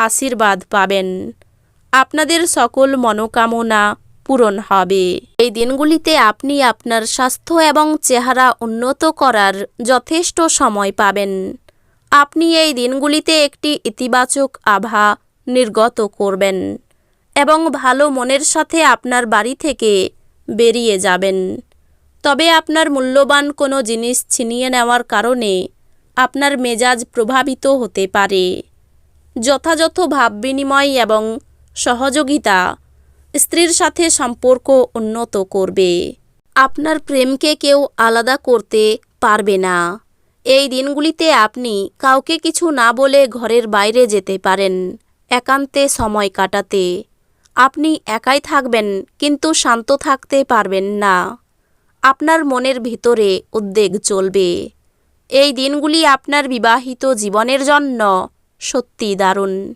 আশীর্বাদ পাবেন। আপনাদের সকল মনোকামনা পূরণ হবে। এই দিনগুলিতে আপনি আপনার স্বাস্থ্য এবং চেহারা উন্নত করার যথেষ্ট সময় পাবেন। আপনি এই দিনগুলিতে একটি ইতিবাচক আভা নির্গত করবেন এবং ভালো মনের সাথে আপনার বাড়ি থেকে বেরিয়ে যাবেন। তবে আপনার মূল্যবান কোনো জিনিস ছিনিয়ে নেওয়ার কারণে আপনার মেজাজ প্রভাবিত হতে পারে। যথাযথ ভাব বিনিময় এবং সহযোগিতা স্ত্রীর সাথে সম্পর্ক উন্নত করবে। আপনার প্রেমকে কেউ আলাদা করতে পারবে না। এই দিনগুলিতে আপনি কাউকে কিছু না বলে ঘরের বাইরে যেতে পারেন একান্তে সময় কাটাতে। আপনি একাই থাকবেন কিন্তু শান্ত থাকতে পারবেন না। আপনার মনের ভিতরে উদ্বেগ চলবে। এই দিনগুলি আপনার বিবাহিত জীবনের জন্য সত্যি দারুণ।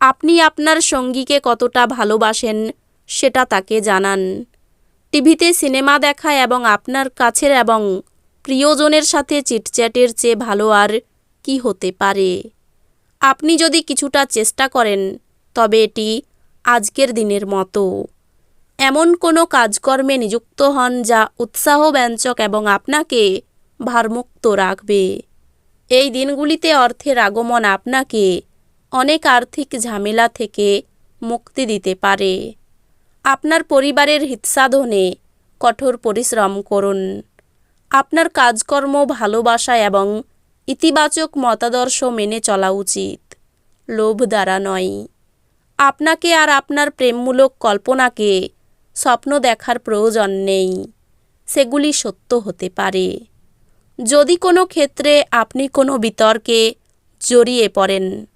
আপনি আপনার সঙ্গীকে কতটা ভালোবাসেন, সেটা তাকে জানান। টিভিতে সিনেমা দেখা এবং আপনার কাছের এবং প্রিয়জনের সাথে চিটচ্যাটের চেয়ে ভালো আর কি হতে পারে? আপনি যদি কিছুটা চেষ্টা করেন, তবে এটি আজকের দিনের মতো। এমন কোনো কাজকর্মে নিযুক্ত হন যা উৎসাহব্যঞ্জক এবং আপনাকে ভারমুক্ত রাখবে। এই দিনগুলিতে অর্থের আগমন আপনাকে অনেক আর্থিক ঝামেলা থেকে মুক্তি দিতে পারে। আপনার পরিবারের হিতসাধনে কঠোর পরিশ্রম করুন। আপনার কাজকর্ম, ভালোবাসা এবং ইতিবাচক মতাদর্শ মেনে চলা উচিত। লোভ দ্বারা নয়। আপনাকে আর আপনার প্রেমমূলক কল্পনাকে স্বপ্ন দেখার প্রয়োজন নেই। সেগুলি সত্য হতে পারে। যদি কোনো ক্ষেত্রে আপনি কোনো বিতর্কে জড়িয়ে পড়েন,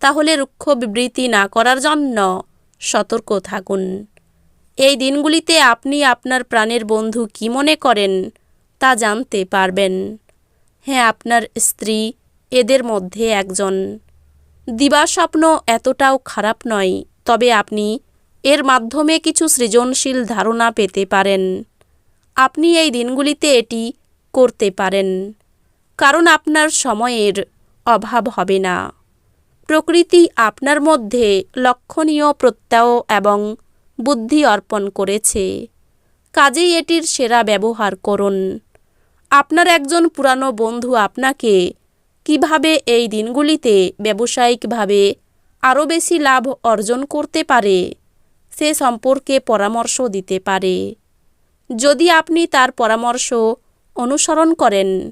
তাহলে রুক্ষ বিবৃতি না করার জন্য সতর্ক থাকুন। এই দিনগুলিতে আপনি আপনার প্রাণের বন্ধু কি মনে করেন, তা জানতে পারবেন। হ্যাঁ আপনার স্ত্রী এদের মধ্যে একজন। দিবাস্বপ্ন এতটাও খারাপ নয়, তবে আপনি এর মাধ্যমে কিছু সৃজনশীল ধারণা পেতে পারেন। আপনি এই দিনগুলিতে এটি করতে পারেন। কারণ আপনার সময়ের অভাব হবে না। প্রকৃতি আপনার মধ্যে লক্ষণীয় প্রত্যয় এবং বুদ্ধি অর্পণ করেছে। কাজেই এটির সেরা ব্যবহার করুন। আপনার একজন পুরানো বন্ধু আপনাকে কীভাবে এই দিনগুলিতে ব্যবসায়িকভাবে আরও বেশি লাভ অর্জন করতে পারে, সে সম্পর্কে পরামর্শ দিতে পারে। যদি আপনি তার পরামর্শ অনুসরণ করেন।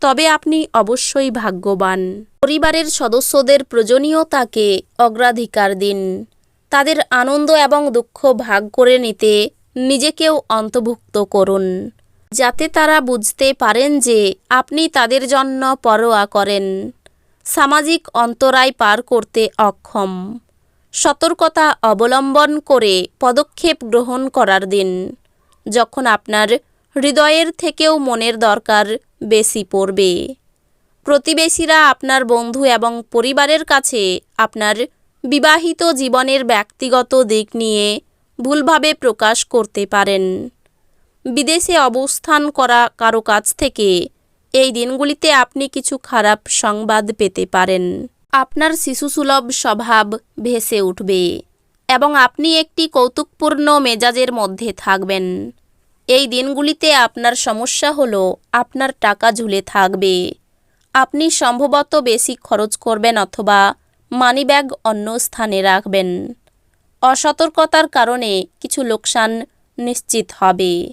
তবে আপনি অবশ্যই ভাগ্যবান। পরিবারের সদস্যদের প্রয়োজনীয়তাকে অগ্রাধিকার দিন। তাদের আনন্দ এবং দুঃখ ভাগ করে নিতে নিজেকেও অন্তর্ভুক্ত করুন। যাতে তারা বুঝতে পারেন যে আপনি তাদের জন্য পরোয়া করেন। সামাজিক অন্তরায় পার করতে অক্ষম। সতর্কতা অবলম্বন করে পদক্ষেপ গ্রহণ করার দিন। যখন আপনার হৃদয়ের থেকেও মনের দরকার বেশি পড়বে। প্রতিবেশীরা আপনার বন্ধু এবং পরিবারের কাছে আপনার বিবাহিত জীবনের ব্যক্তিগত দিক নিয়ে ভুলভাবে প্রকাশ করতে পারেন। বিদেশে অবস্থান করা কারও কাছ থেকে এই দিনগুলিতে আপনি কিছু খারাপ সংবাদ পেতে পারেন। আপনার শিশুসুলভ স্বভাব ভেসে উঠবে এবং আপনি একটি কৌতুকপূর্ণ মেজাজের মধ্যে থাকবেন। এই দিনগুলিতে আপনার সমস্যা হলো আপনার টাকা ঝুলে থাকবে। আপনি সম্ভবত বেশি খরচ করবেন অথবা মানিব্যাগ অন্য স্থানে রাখবেন। অসতর্কতার কারণে কিছু লোকসান নিশ্চিত হবে।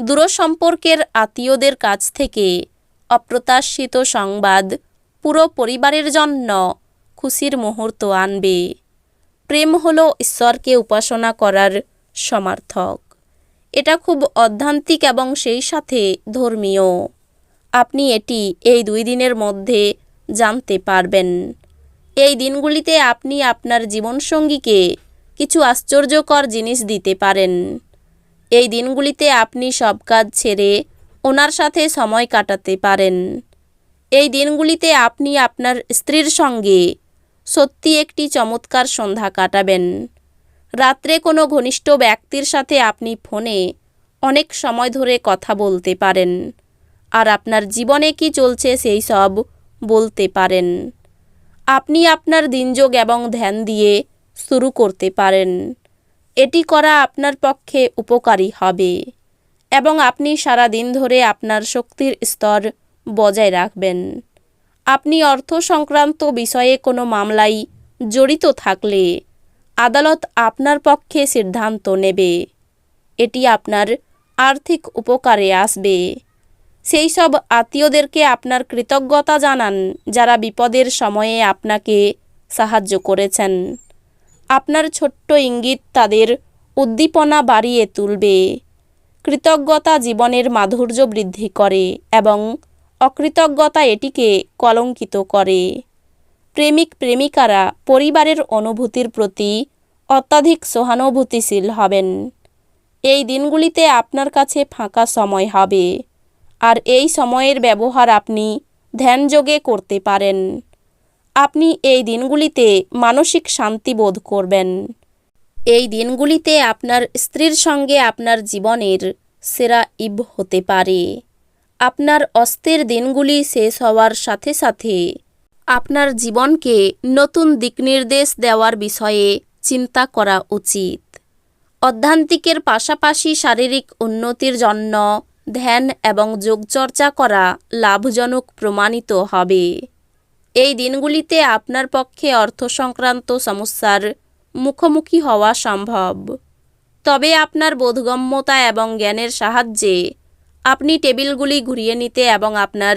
দূরসম্পর্কের আত্মীয়দের কাছ থেকে অপ্রত্যাশিত সংবাদ পুরো পরিবারের জন্য খুশির মুহূর্ত আনবে। প্রেম হল ঈশ্বরকে উপাসনা করার সমার্থক। এটা খুব অধ্যান্তিক এবং সেই সাথে ধর্মীয়। আপনি এটি এই দুই দিনের মধ্যে জানতে পারবেন। এই দিনগুলিতে আপনি আপনার জীবনসঙ্গীকে কিছু আশ্চর্যকর জিনিস দিতে পারেন। এই দিনগুলিতে আপনি সব কাজ ছেড়ে ওনার সাথে সময় কাটাতে পারেন। এই দিনগুলিতে আপনি আপনার স্ত্রীর সঙ্গে সত্যি একটি চমৎকার সন্ধ্যা কাটাবেন। রাত্রে কোনো ঘনিষ্ঠ ব্যক্তির সাথে আপনি ফোনে অনেক সময় ধরে কথা বলতে পারেন। আর আপনার জীবনে কি চলছে সেই সব বলতে পারেন। আপনি আপনার দিনযোগ এবং ধ্যান দিয়ে শুরু করতে পারেন। এটি করা আপনার পক্ষে উপকারী হবে এবং আপনি সারা দিন ধরে আপনার শক্তির স্তর বজায় রাখবেন। আপনি অর্থ সংক্রান্ত বিষয়ে কোনো মামলায় জড়িত থাকলে আদালত আপনার পক্ষে সিদ্ধান্ত নেবে। এটি আপনার আর্থিক উপকারে আসবে। সেই সব আত্মীয়দেরকে আপনার কৃতজ্ঞতা জানান যারা বিপদের সময়ে আপনাকে সাহায্য করেছেন। আপনার ছোট্ট ইঙ্গিত তাদের উদ্দীপনা বাড়িয়ে তুলবে। কৃতজ্ঞতা জীবনের মাধুর্য বৃদ্ধি করে এবং অকৃতজ্ঞতা এটিকে কলঙ্কিত করে। প্রেমিক প্রেমিকারা পরিবারের অনুভূতির প্রতি অত্যাধিক সহানুভূতিশীল হবেন। এই দিনগুলিতে আপনার কাছে ফাঁকা সময় হবে। আর এই সময়ের ব্যবহার আপনি ধ্যানযোগে করতে পারেন। আপনি এই দিনগুলিতে মানসিক শান্তি বোধ করবেন। এই দিনগুলিতে আপনার স্ত্রীর সঙ্গে আপনার জীবনের সেরা ইব হতে পারে। আপনার অস্থির দিনগুলি শেষ হওয়ার সাথে সাথে আপনার জীবনকে নতুন দিকনির্দেশ দেওয়ার বিষয়ে চিন্তা করা উচিত। অধ্যান্তিকের পাশাপাশি শারীরিক উন্নতির জন্য ধ্যান এবং যোগচর্চা করা লাভজনক প্রমাণিত হবে। এই দিনগুলিতে আপনার পক্ষে অর্থ সংক্রান্ত সমস্যার মুখোমুখি হওয়া সম্ভব। তবে আপনার বোধগম্যতা এবং জ্ঞানের সাহায্যে আপনি টেবিলগুলি ঘুরিয়ে নিতে এবং আপনার